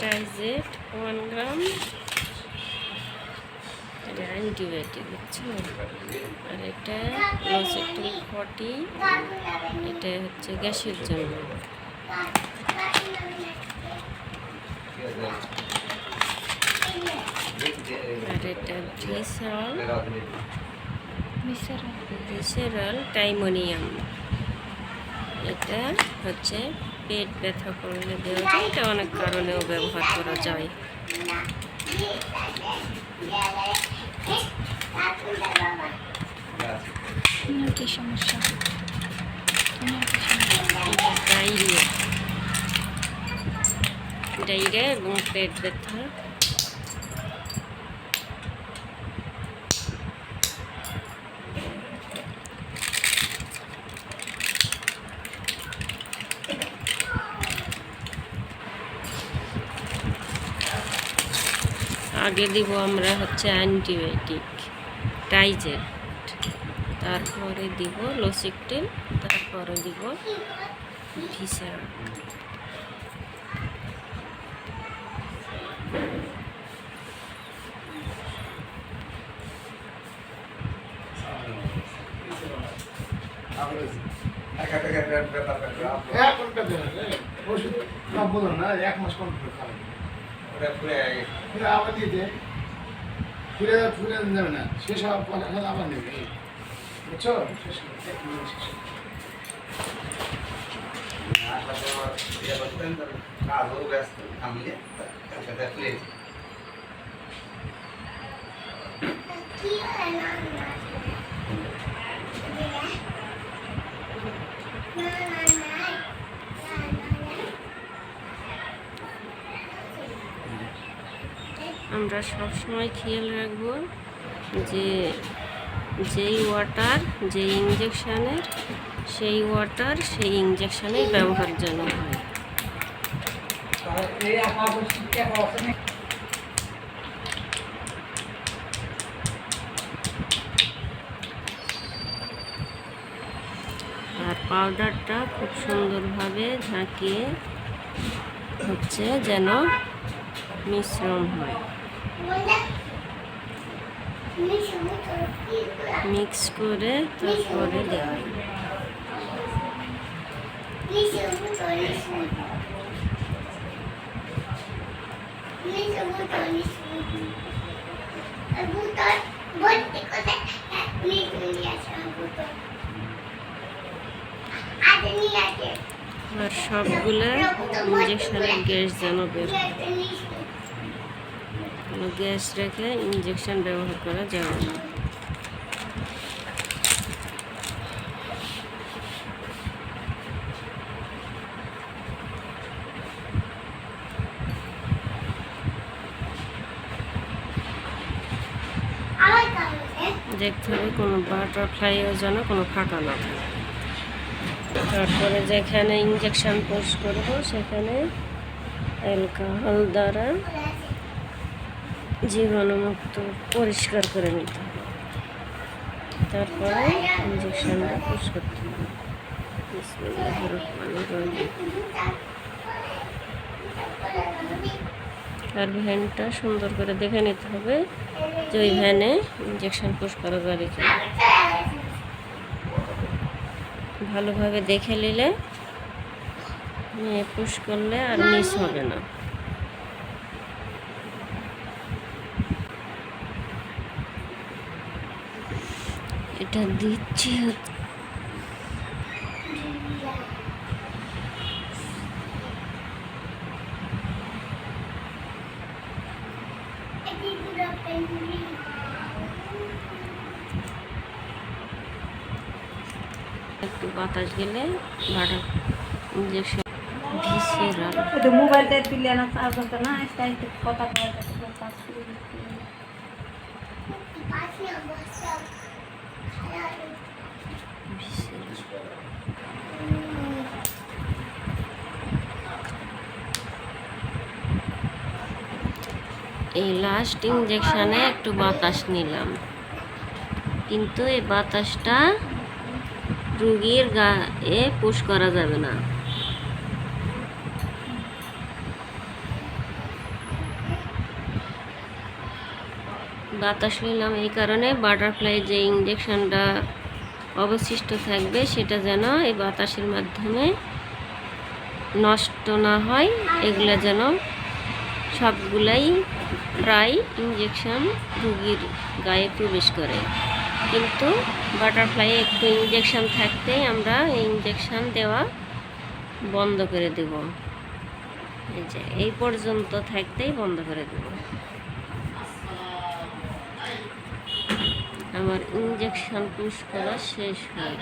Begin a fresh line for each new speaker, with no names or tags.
টাইজেট one gram এটা antibiotic বুঝছ? আর এটা লসেট্রিক ফর্টি এটা হচ্ছে গ্যাসের জন্য। আর এটা ভিসরল ভিসেরাল টাইমোনিয়াম এটা হচ্ছে পেট ব্যথা করলে দেওয়া যায় এটা অনেক কারণেও ব্যবহার করা যায়।
ডাইরিয়া কি সমস্যা?
ডায়রিয়া। ডায়রিয়া এবং পেট ব্যথা। আগে দিব আমরা হচ্ছে অ্যান্টিবায়োটিক টাইজেট তারপরে দিব লসিকটেল তারপরে দিব ভিসেরা
এক ঘণ্টা দেন ওষুধ না বলুন না এক মাস কন্ট্রোল খাবেন ফিরে আবার দিয়ে দে। ফিরে ফিরে যাবে না। শেষ হওয়ার পর আবার নেবে। বুঝছ? শেষ মিনিট শেষ করে।
আমরা সবসময় খেয়াল রাখব যে যেই ওয়াটার যেই ইঞ্জেকশানের সেই ওয়াটার সেই ইঞ্জেকশানেই ব্যবহার যেন হয়। আর পাউডারটা খুব সুন্দরভাবে ঝাঁকিয়ে হচ্ছে যেন মিশ্রণ হয়। মিক্স করে তারপরে দেওয়া সবগুলো ইঞ্জেকশনের গ্যাস যেন বের গ্যাস রেখে ইঞ্জেকশন ব্যবহার করা যাবে না। দেখতে হবে কোনো বাটারফ্লাইও যেন কোনো ফাঁকা না তারপরে যেখানে ইঞ্জেকশন পোস্ট করব, সেখানে অ্যালকোহল দ্বারা জীবাণুমুক্ত পরিষ্কার করে নিতে হবে। তারপরে ইঞ্জেকশনটা পুশ করতে হবে। আর ভ্যানটা সুন্দর করে দেখে নিতে হবে যে ওই ভ্যানে ইঞ্জেকশন পুশ করা যাবে কি ভালোভাবে দেখে নিলে পুশ করলে আর মিস হবে না। এটা দিচ্ছে। একটু বাতাস গেলে ভাড়া ইঞ্জেকশন
ভিসে মোবাইলটা তুলে না চার্জ না
এই লাস্ট ইঞ্জেকশানে একটু বাতাস নিলাম। কিন্তু এই বাতাসটা রুগীর গায়ে পুশ করা যাবে না। বাতাস নিলাম এই কারণে বাটারফ্লাই যে ইঞ্জেকশানটা অবশিষ্ট থাকবে, সেটা যেন এই বাতাসের মাধ্যমে নষ্ট না হয়। এগুলো যেন সবগুলাই প্রায় ইঞ্জেকশন রুগীর গায়ে প্রবেশ করে। কিন্তু বাটারফ্লাই একটু ইঞ্জেকশন থাকতেই আমরা এই ইঞ্জেকশন দেওয়া বন্ধ করে দেব। এই যে, এই পর্যন্ত থাকতেই বন্ধ করে দেব। আমার ইঞ্জেকশন পুশ করা শেষ হয়ে।